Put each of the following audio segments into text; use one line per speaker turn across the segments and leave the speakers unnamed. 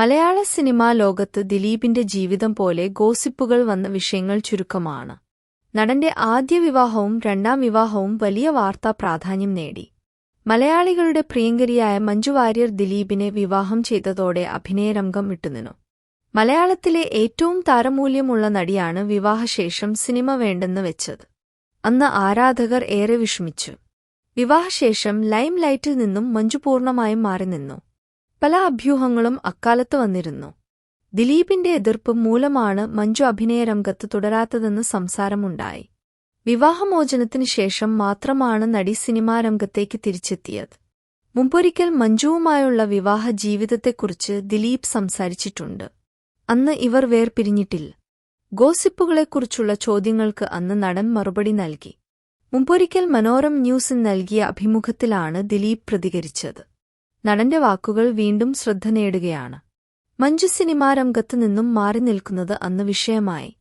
മലയാള cinema ലോകത്ത് ദിലീപിന്റെ ജീവിതം പോലെ ഗോസിപ്പുകൾ വന്ന വിഷയങ്ങൾ ചുരുക്കമാണ്. നടന്റെ ആദ്യ വിവാഹവും രണ്ടാം വിവാഹവും വലിയ വാർത്താ പ്രാധാന്യം നേടി. മലയാളികളുടെ പ്രിയങ്കരിയായ മഞ്ജു വാര്യർ ദിലീപിനെ വിവാഹം ചെയ്തതോടെ അഭിനയരംഗം വിട്ടുനിന്നു. മലയാളത്തിലെ ഏറ്റവും താരമൂല്യമുള്ള നടിയാണ് വിവാഹശേഷം സിനിമ വേണ്ടെന്ന് വെച്ചത്. അന്ന് ആരാധകർ ഏറെ വിഷമിച്ചു. വിവാഹശേഷം ലൈം ലൈറ്റിൽ നിന്നും മഞ്ജു പൂർണമായും മാറി നിന്നു. പല അഭ്യൂഹങ്ങളും അക്കാലത്ത് വന്നിരുന്നു. ദിലീപിന്റെ എതിർപ്പ് മൂലമാണ് മഞ്ജു അഭിനയരംഗത്ത് തുടരാത്തതെന്ന് സംസാരമുണ്ടായി. വിവാഹമോചനത്തിനു ശേഷം മാത്രമാണ് നടി സിനിമാരംഗത്തേക്ക് തിരിച്ചെത്തിയത്. മുമ്പൊരിക്കൽ മഞ്ജുവുമായുള്ള വിവാഹ ജീവിതത്തെക്കുറിച്ച് ദിലീപ് സംസാരിച്ചിട്ടുണ്ട്. അന്ന് ഇവർ വേർപിരിഞ്ഞിട്ടില്ല. ഗോസിപ്പുകളെക്കുറിച്ചുള്ള ചോദ്യങ്ങൾക്ക് അന്ന് നടൻ മറുപടി നൽകി. മുമ്പൊരിക്കൽ മനോരം ന്യൂസിന് നൽകിയ അഭിമുഖത്തിലാണ് ദിലീപ് പ്രതികരിച്ചത്. നടന്റെ വാക്കുകൾ വീണ്ടും ശ്രദ്ധ നേടുകയാണ്. മഞ്ജു സിനിമാ രംഗത്തു നിന്നും മാറി നിൽക്കുന്നത് അന്ന് വിഷയമായി.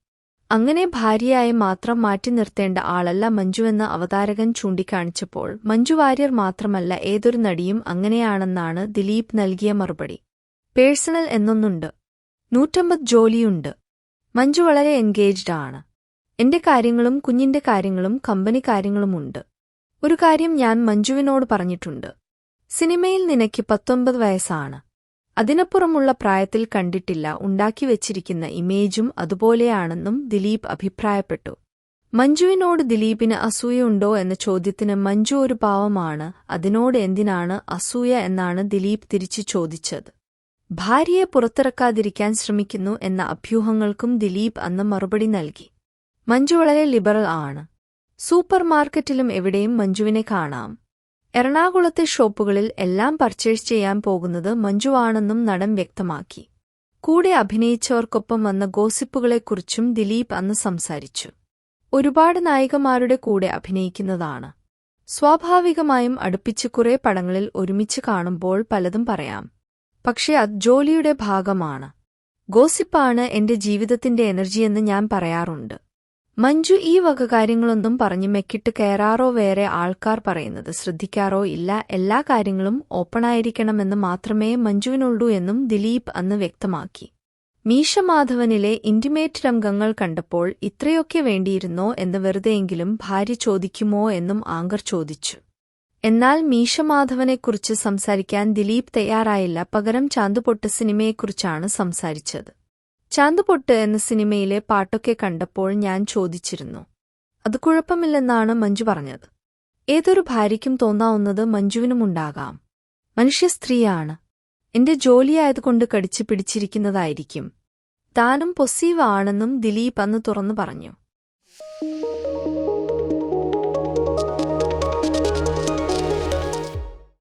അങ്ങനെ ഭാര്യയായി മാത്രം മാറ്റി നിർത്തേണ്ട ആളല്ല മഞ്ജുവെന്ന് അവതാരകൻ ചൂണ്ടിക്കാണിച്ചപ്പോൾ മഞ്ജു വാര്യർ മാത്രമല്ല ഏതൊരു നടിയും അങ്ങനെയാണെന്നാണ് ദിലീപ് നൽകിയ മറുപടി. പേഴ്സണൽ എന്നൊന്നുണ്ട്. നൂറ്റമ്പത് ജോലിയുണ്ട്. മഞ്ജു വളരെ എൻഗേജ്ഡ് ആണ്. എന്റെ കാര്യങ്ങളും കുഞ്ഞിന്റെ കാര്യങ്ങളും കമ്പനി കാര്യങ്ങളുമുണ്ട്. ഒരു കാര്യം ഞാൻ മഞ്ജുവിനോട് പറഞ്ഞിട്ടുണ്ട്. സിനിമയിൽ നിനക്ക് പത്തൊൻപത് വയസ്സാണ്. അതിനപ്പുറമുള്ള പ്രായത്തിൽ കണ്ടിട്ടില്ല. ഉണ്ടാക്കി വെച്ചിരിക്കുന്ന ഇമേജും അതുപോലെയാണെന്നും ദിലീപ് അഭിപ്രായപ്പെട്ടു. മഞ്ജുവിനോട് ദിലീപിന് അസൂയുണ്ടോ എന്ന ചോദ്യത്തിന് മഞ്ജു ഒരു പാവമാണ്. അതിനോട് എന്തിനാണ് അസൂയ എന്നാണ് ദിലീപ് തിരിച്ചു ചോദിച്ചത്. ഭാര്യയെ പുറത്തിറക്കാതിരിക്കാൻ ശ്രമിക്കുന്നു എന്ന അഭ്യൂഹങ്ങൾക്കും ദിലീപ് അന്ന് മറുപടി നൽകി. മഞ്ജു വളരെ ലിബറൽ ആണ്. സൂപ്പർമാർക്കറ്റിലും എവിടെയും മഞ്ജുവിനെ കാണാം. എറണാകുളത്തെ ഷോപ്പുകളിൽ എല്ലാം പർച്ചേസ് ചെയ്യാൻ പോകുന്നത് മഞ്ജുവാണെന്നും നടൻ വ്യക്തമാക്കി. കൂടെ അഭിനയിച്ചവർക്കൊപ്പം വന്ന ഗോസിപ്പുകളെക്കുറിച്ചും ദിലീപ് അന്ന് സംസാരിച്ചു. ഒരുപാട് നായികമാരുടെ കൂടെ അഭിനയിക്കുന്നതാണ്. സ്വാഭാവികമായും അടുപ്പിച്ച് കുറേ പടങ്ങളിൽ ഒരുമിച്ച് കാണുമ്പോൾ പലതും പറയാം. പക്ഷേ അത് ജോലിയുടെ ഭാഗമാണ്. ഗോസിപ്പാണ് എന്റെ ജീവിതത്തിന്റെ എനർജിയെന്ന് ഞാൻ പറയാറുണ്ട്. മഞ്ജു ഈ വക കാര്യങ്ങളൊന്നും പറഞ്ഞ് മെക്കിട്ട് കയറാറോ വേറെ ആൾക്കാർ പറയുന്നത് ശ്രദ്ധിക്കാറോ ഇല്ല. എല്ലാ കാര്യങ്ങളും ഓപ്പണായിരിക്കണമെന്ന് മാത്രമേ മഞ്ജുവിനുള്ളൂ എന്നും ദിലീപ് അന്ന് വ്യക്തമാക്കി. മീശ മാധവനിലെ ഇന്റിമേറ്റ് രംഗങ്ങൾ കണ്ടപ്പോൾ ഇത്രയൊക്കെ വേണ്ടിയിരുന്നോ എന്ന് വെറുതെയെങ്കിലും ഭാര്യ ചോദിക്കുമോ എന്നും ആങ്കർ ചോദിച്ചു. എന്നാൽ മീശമാധവനെക്കുറിച്ച് സംസാരിക്കാൻ ദിലീപ് തയ്യാറായില്ല. പകരം ചാന്തുപൊട്ട് സിനിമയെക്കുറിച്ചാണ് സംസാരിച്ചത്. ചാന്തുപൊട്ട് എന്ന സിനിമയിലെ പാട്ടൊക്കെ കണ്ടപ്പോൾ ഞാൻ ചോദിച്ചിരുന്നു. അത് കുഴപ്പമില്ലെന്നാണ് മഞ്ജു പറഞ്ഞത്. ഏതൊരു ഭാര്യയ്ക്കും തോന്നാവുന്നത് മഞ്ജുവിനുമുണ്ടാകാം മനുഷ്യ സ്ത്രീയാണ്. എന്റെ ജോലിയായതുകൊണ്ട് കടിച്ചു പിടിച്ചിരിക്കുന്നതായിരിക്കും. താനും പൊസീവ് ആണെന്നും ദിലീപ് അന്ന് തുറന്നു പറഞ്ഞു.